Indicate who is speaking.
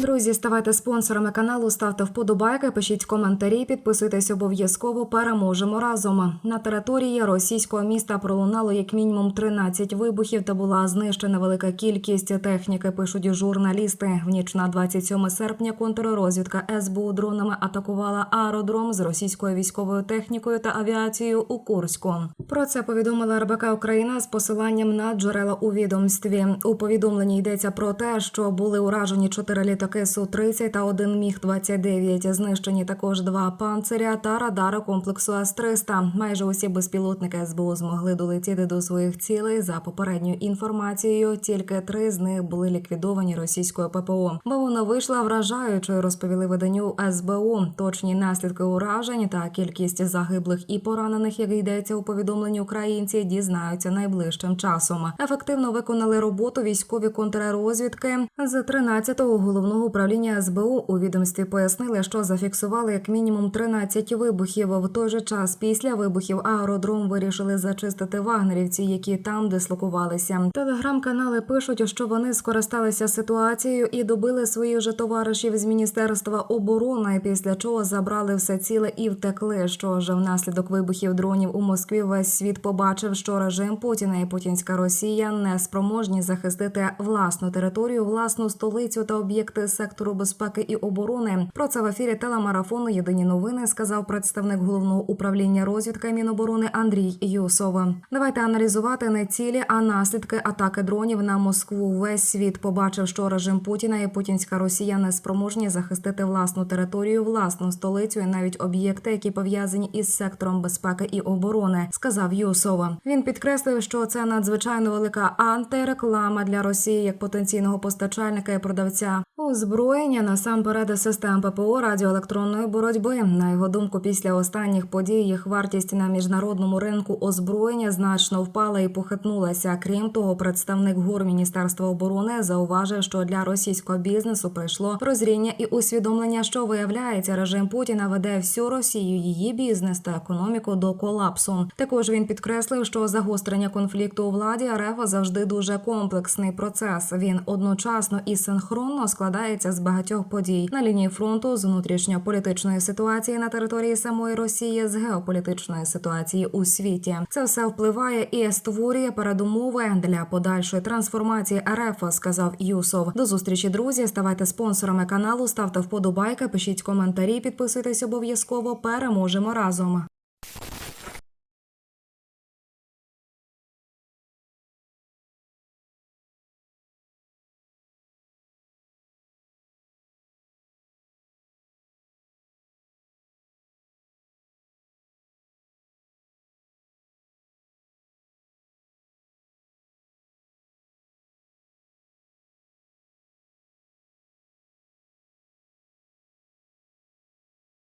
Speaker 1: Друзі, ставайте спонсорами каналу, ставте вподобайки, пишіть коментарі, підписуйтесь обов'язково. Переможемо разом. На території російського міста пролунало як мінімум 13 вибухів та була знищена велика кількість техніки. Пишуть журналісти. В ніч на 27 серпня контррозвідка СБУ дронами атакувала аеродром з російською військовою технікою та авіацією у Курську. Про це повідомила РБК Україна з посиланням на джерела у відомстві. У повідомленні йдеться про те, що були уражені чотири літаки Су-30 та один міг 29 Знищені також два панциря та радари комплексу С-300. Майже усі безпілотники СБУ змогли долетіти до своїх цілей. За попередньою інформацією, тільки три з них були ліквідовані російською ППО. Бавовна вийшла вражаючою, розповіли виданню СБУ. Точні наслідки уражень та кількість загиблих і поранених, як йдеться у повідомленні українці, дізнаються найближчим часом. Ефективно виконали роботу військові контррозвідки з 13-го головного управління СБУ у відомстві пояснили, що зафіксували як мінімум 13 вибухів. В той же час після вибухів аеродром вирішили зачистити вагнерівці, які там дислокувалися. Телеграм-канали пишуть, що вони скористалися ситуацією і добили своїх же товаришів з міністерства оборони. Після чого забрали все ціле і втекли. Що ж внаслідок вибухів дронів у Москві весь світ побачив, що режим Путіна і путінська Росія не спроможні захистити власну територію, власну столицю та об'єкти сектору безпеки і оборони. Про це в ефірі телемарафону Єдині новини сказав представник головного управління розвідки Міноборони Андрій Юсов. Давайте аналізувати не цілі, а наслідки атаки дронів на Москву. Весь світ побачив, що режим Путіна і путінська Росія не спроможні захистити власну територію, власну столицю і навіть об'єкти, які пов'язані із сектором безпеки і оборони, сказав Юсов. Він підкреслив, що це надзвичайно велика антиреклама для Росії як потенційного постачальника і продавця озброєння насамперед систем ППО радіоелектронної боротьби. На його думку, після останніх подій їх вартість на міжнародному ринку озброєння значно впала і похитнулася. Крім того, представник гур Міністерства оборони зауважив, що для російського бізнесу прийшло прозріння і усвідомлення, що виявляється, режим Путіна веде всю Росію, її бізнес та економіку до колапсу. Також він підкреслив, що загострення конфлікту у владі РФ завжди дуже комплексний процес. Він одночасно і синхронно складається з багатьох подій на лінії фронту з внутрішньополітичної ситуації на території самої Росії, з геополітичної ситуації у світі. Це все впливає і створює передумови для подальшої трансформації РФ, сказав Юсов. До зустрічі, друзі. Ставайте спонсорами каналу, ставте вподобайки, пишіть коментарі, підписуйтесь обов'язково. Переможемо разом.